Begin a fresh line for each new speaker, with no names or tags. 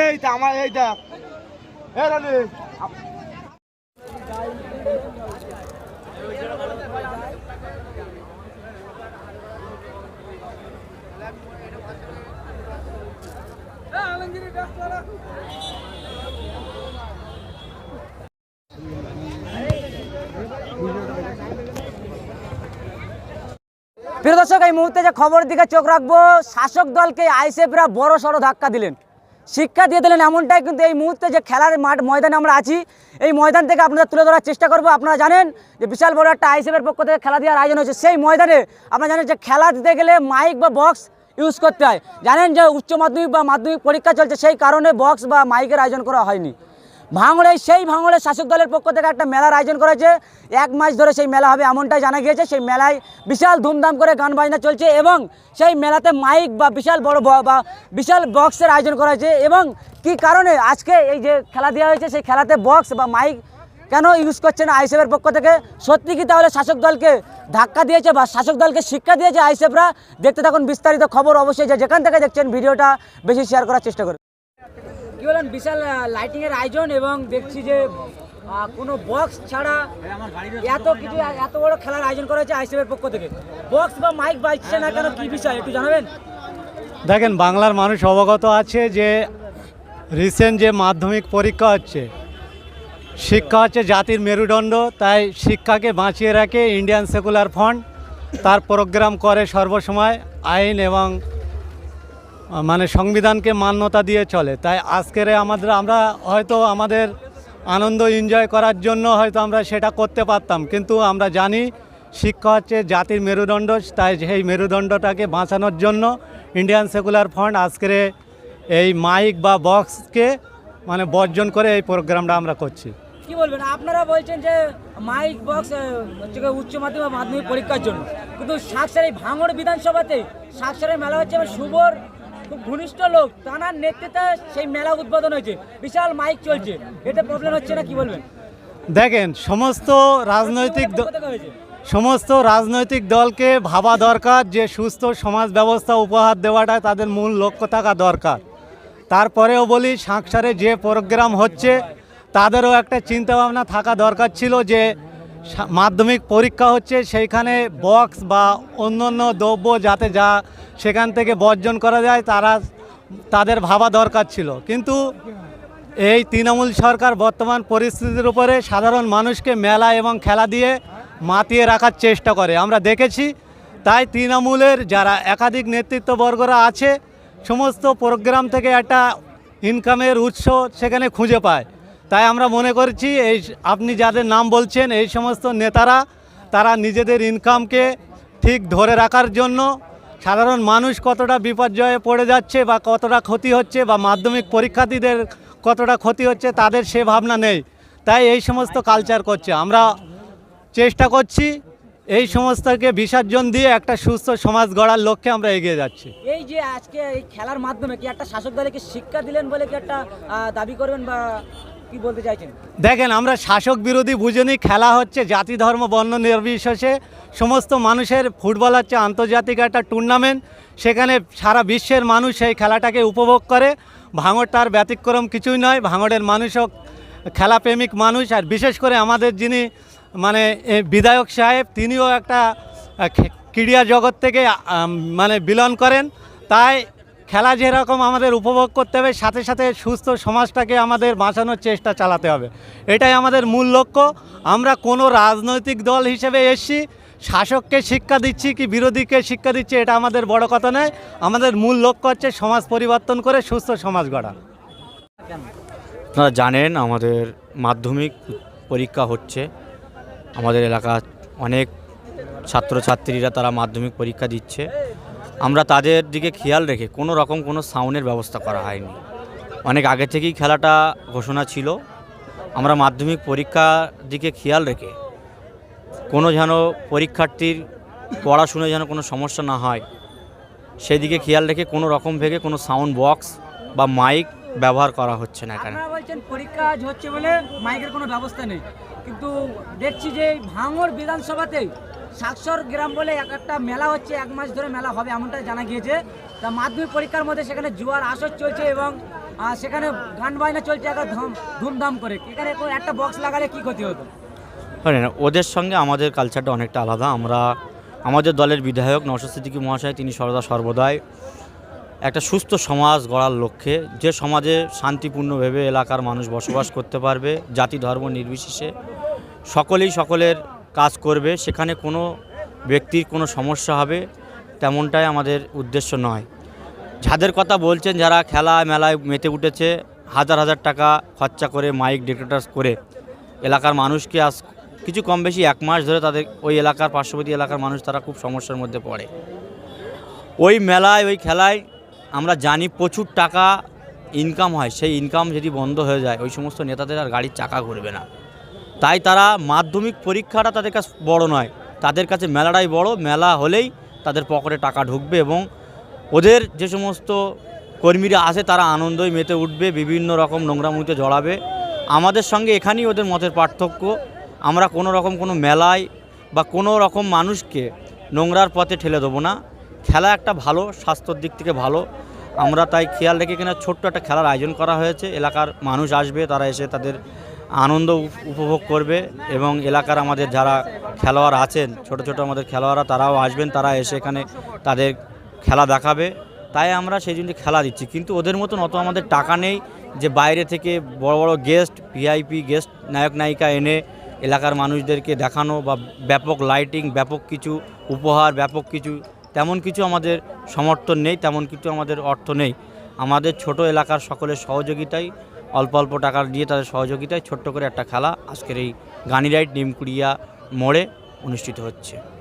এইটা আমার এইটা। এ রানি।
প্রিয় দর্শক, এই মুহূর্তে যে খবরের দিকে চোখ রাখব, শাসক দলকে আইসেফরা বড় সড়ো ধাক্কা দিলেন। শিক্ষা দিয়ে দিলেন এমনটাই, কিন্তু এই মুহূর্তে যে খেলার মাঠ ময়দানে আমরা আছি, এই ময়দান থেকে আপনাদের তুলে ধরার চেষ্টা করব। আপনারা জানেন যে বিশাল বড় একটা আইসেফের পক্ষ থেকে খেলা দেওয়ার আয়োজন হয়েছে। সেই ময়দানে আপনারা জানেন যে খেলা দিতে গেলে মাইক বা বক্স ইউজ করতে হয়। জানেন যে উচ্চ মাধ্যমিক বা মাধ্যমিক পরীক্ষা চলছে, সেই কারণে বক্স বা মাইকের আয়োজন করা হয়নি। ভাঙড়ে, সেই ভাঙড়ে শাসক দলের পক্ষ থেকে একটা মেলার আয়োজন করেছে। এক মাস ধরে সেই মেলা হবে, এমনটাই জানা গিয়েছে। সেই মেলায় বিশাল ধুমধাম করে গান বাজনা চলছে এবং সেই মেলাতে মাইক বা বিশাল বড় বা বিশাল বক্সের আয়োজন করা হয়েছে এবং কি কারণে আজকে এই যে খেলা দেওয়া হয়েছে, সেই খেলাতে বক্স বা মাইক কেন ইউজ করছে না আইসেফের পক্ষ থেকে? সত্যি কি তাহলে শাসক দলকে ধাক্কা দিয়েছে বা শাসক দলকে শিক্ষা দিয়েছে আইসেফরা দেখতে থাকুন বিস্তারিত খবর অবশ্যই যে যেখান থেকে দেখছেন, ভিডিওটা বেশি শেয়ার করার চেষ্টা করুন। কি বলেন, বিশাল লাইটিং এর আয়োজন এবং দেখছি যে কোনো বক্স ছাড়া এত কিছু, এত বড় খেলার আয়োজন করা হয়েছে আইসিএফের পক্ষ থেকে। বক্স বা মাইক বাজছে না কেন, কি বিষয়? একটু জানাবেন?
দেখেন, বাংলার মানুষ অবগত আছে যে রিসেন্ট যে মাধ্যমিক পরীক্ষা হচ্ছে, শিক্ষা হচ্ছে জাতির মেরুদণ্ড, তাই শিক্ষাকে বাঁচিয়ে রাখে ইন্ডিয়ান সেকুলার ফান্ড তার প্রোগ্রাম করে সর্বসময় আইন এবং মানে সংবিধানকে মান্যতা দিয়ে চলে। তাই আজকের আমাদের, আমরা হয়তো আমাদের আনন্দ এনজয় করার জন্য হয়তো আমরা সেটা করতে পারতাম। কিন্তু আমরা জানি শিক্ষা হচ্ছে জাতির মেরুদণ্ড, তাই সেই মেরুদণ্ডটাকে বাঁচানোর জন্য ইন্ডিয়ান সেকুলার ফান্ড আজকের এই মাইক বা বক্সকে মানে বর্জন করে এই প্রোগ্রামটা আমরা করছি।
কি বলবেন? আপনারা বলছেন যে মাইক বক্স হচ্ছে উচ্চ মাধ্যমিক বা মাধ্যমিক পরীক্ষার জন্য। কিন্তু সাকসার ভাঙড় বিধানসভাতে সাকসারের মেলা হচ্ছে শুভর খুব ঘনিষ্ঠ লোক তানার নেতৃত্বে সেই মেলা উদ্বোধন হয়েছে। বিশাল মাইক চলছে। এতে প্রবলেম হচ্ছে না কি বলবেন?
দেখেন সমস্ত রাজনৈতিক সমস্ত রাজনৈতিক দলকে ভাবা দরকার যে সুস্থ সমাজ ব্যবস্থা উপহার দেওয়াটা তাদের মূল লক্ষ্য থাকা দরকার। তারপরেও বলি সাংসারে যে প্রোগ্রাম হচ্ছে তাদেরও একটা চিন্তাভাবনা থাকা দরকার ছিল যে মাধ্যমিক পরীক্ষা হচ্ছে সেইখানে বক্স বা অন্যান্য দ্রব্য যাতে যা সেখান থেকে বর্জন করা যায়, তারা তাদের ভাবা দরকার ছিল। কিন্তু এই তৃণমূল সরকার বর্তমান পরিস্থিতির উপরে সাধারণ মানুষকে মেলা এবং খেলা দিয়ে মাতিয়ে রাখার চেষ্টা করে। আমরা দেখেছি, তাই তৃণমূলের যারা একাধিক নেতৃত্ববর্গরা আছে, সমস্ত প্রোগ্রাম থেকে একটা ইনকামের উৎস সেখানে খুঁজে পায়। তাই আমরা মনে করছি, এই আপনি যাদের নাম বলছেন, এই সমস্ত নেতারা, তারা নিজেদের ইনকামকে ঠিক ধরে রাখার জন্য সাধারণ মানুষ কতটা বিপর্যয়ে পড়ে যাচ্ছে বা কতটা ক্ষতি হচ্ছে বা মাধ্যমিক পরীক্ষার্থীদের কতটা ক্ষতি হচ্ছে তাদের সে ভাবনা নেই। তাই এই সমস্ত কালচার করছে। আমরা চেষ্টা করছি এই সমস্তকে বিসর্জন দিয়ে একটা সুস্থ সমাজ গড়ার লক্ষ্যে আমরা এগিয়ে যাচ্ছি।
এই যে আজকে এই খেলার মাধ্যমে কি একটা শাসক দলকে শিক্ষা দিলেন বলে কি একটা দাবি করবেন বা কি বলতে চাইছেন?
দেখেন, আমরা শাসক বিরোধী বুঝিনি, খেলা হচ্ছে জাতি, ধর্ম, বর্ণ নির্বিশেষে। সমস্ত মানুষের ফুটবল হচ্ছে আন্তর্জাতিক একটা টুর্নামেন্ট সেখানে সারা বিশ্বের মানুষ এই খেলাটাকে উপভোগ করে। ভাঙড় তার ব্যতিক্রম কিছুই নয়, ভাঙড়ের মানুষও খেলাপ্রেমিক মানুষ, আর বিশেষ করে আমাদের যিনি মানে বিধায়ক সাহেব, তিনিও একটা ক্রীড়া জগৎ থেকে মানে বিলন করেন। তাই খেলা যেরকম আমাদের উপভোগ করতে হবে, সাথে সাথে সুস্থ সমাজটাকে আমাদের বাঁচানোর চেষ্টা চালাতে হবে। এটাই আমাদের মূল লক্ষ্য। আমরা কোনো রাজনৈতিক দল হিসেবে এসছি, শাসককে শিক্ষা দিচ্ছি কি বিরোধীকে শিক্ষা দিচ্ছি, এটা আমাদের বড় কথা নয়। আমাদের মূল লক্ষ্য হচ্ছে সমাজ পরিবর্তন করে সুস্থ সমাজ গড়া।
আপনারা জানেন, আমাদের মাধ্যমিক পরীক্ষা হচ্ছে। আমাদের এলাকা অনেক ছাত্রছাত্রীরা তারা মাধ্যমিক পরীক্ষা দিচ্ছে। আমরা তাদের দিকে খেয়াল রেখে কোনো রকম কোনো সাউন্ডের ব্যবস্থা করা হয়নি। অনেক আগে থেকেই খেলাটা ঘোষণা ছিল। আমরা মাধ্যমিক পরীক্ষার দিকে খেয়াল রেখে কোনো যেন পরীক্ষার্থীর পড়াশুনে যেন কোনো সমস্যা না হয়, সেদিকে খেয়াল রেখে কোনো রকম ভেগে কোনো সাউন্ড বক্স বা মাইক ব্যবহার করা হচ্ছে না এখানে।
বলছেন পরীক্ষা হচ্ছে বলে মাইকের কোনো ব্যবস্থা নেই, কিন্তু দেখছি যে ভাঙর বিধানসভাতেই সাক্ষর গ্রাম বলে এক একটা মেলা হচ্ছে, এক মাস ধরে মেলা হবে এমনটা জানা গিয়েছে। তা মাধ্যমিক পরীক্ষার মধ্যে সেখানে জুয়ার আসর চলছে এবং সেখানে গান বাজনা চলছে একটা ধুম ধুমধাম করে। এখানে একটা বক্স লাগালে কি ক্ষতি হতো?
হয় ওদের সঙ্গে আমাদের কালচারটা অনেকটা আলাদা। আমরা, আমাদের দলের বিধায়ক নওশাদ মহাশয়, তিনি সর্বদা সর্বদাই একটা সুস্থ সমাজ গড়ার লক্ষ্যে, যে সমাজে শান্তিপূর্ণভাবে এলাকার মানুষ বসবাস করতে পারবে, জাতি ধর্ম নির্বিশেষে সকলেই সকলের কাজ করবে, সেখানে কোনো ব্যক্তির কোনো সমস্যা হবে তেমনটাই আমাদের উদ্দেশ্য নয়। যাদের কথা বলছেন যারা খেলা মেলায় মেতে উঠেছে, হাজার হাজার টাকা খরচা করে মাইক ডেকোরেটার্স করে। এলাকার মানুষকে আজ কিছু কম বেশি এক মাস ধরে তাদের ওই এলাকার পার্শ্ববর্তী এলাকার মানুষ তারা খুব সমস্যার মধ্যে পড়ে। ওই মেলায়, ওই খেলায় আমরা জানি প্রচুর টাকা ইনকাম হয়। সেই ইনকাম যদি বন্ধ হয়ে যায়, ওই সমস্ত নেতাদের আর গাড়ির চাকা ঘুরবে না। তাই তারা মাধ্যমিক পরীক্ষাটা তাদের কাছে বড় নয়। তাদের কাছে মেলাটাই বড়। মেলা হলেই তাদের পকেটে টাকা ঢুকবে এবং ওদের যে সমস্ত কর্মীরা আছে তারা আনন্দই মেতে উঠবে, বিভিন্ন রকম নোংরামুতে জড়াবে। আমাদের সঙ্গে এখানেই ওদের মতের পার্থক্য। আমরা কোনো রকম কোনো মেলায় বা কোনো রকম মানুষকে নোংরার পথে ঠেলে দেবো না। খেলা একটা ভালো, স্বাস্থ্যর দিক থেকে ভালো। আমরা তাই খেয়াল রেখে কিনা ছোট্ট একটা খেলার আয়োজন করা হয়েছে। এলাকার মানুষ আসবে, তারা এসে তাদের আনন্দ উপভোগ করবে এবং এলাকার আমাদের যারা খেলোয়াড় আছেন, ছোট ছোট আমাদের খেলোয়াড়রা, তারাও আসবেন, তারা এসে এখানে তাদের খেলা দেখাবে। তাই আমরা সেই জন্য খেলা দিচ্ছি। কিন্তু ওদের মতন অত আমাদের টাকা নেই যে বাইরে থেকে বড় বড় গেস্ট ভিআইপি গেস্ট নায়ক নায়িকা এনে এলাকার মানুষদেরকে দেখানো বা ব্যাপক লাইটিং ব্যাপক কিছু উপহার, ব্যাপক কিছু, তেমন কিছু আমাদের সমর্থন নেই, তেমন কিছু আমাদের অর্থ নেই। আমাদের ছোট এলাকার সকলের সহযোগিতায় অল্প অল্প টাকা দিয়ে তাদের সহযোগিতায় ছোট্ট করে একটা খেলা আজকের এই গানি রাইড নিমকুড়িয়া মোড়ে অনুষ্ঠিত হচ্ছে।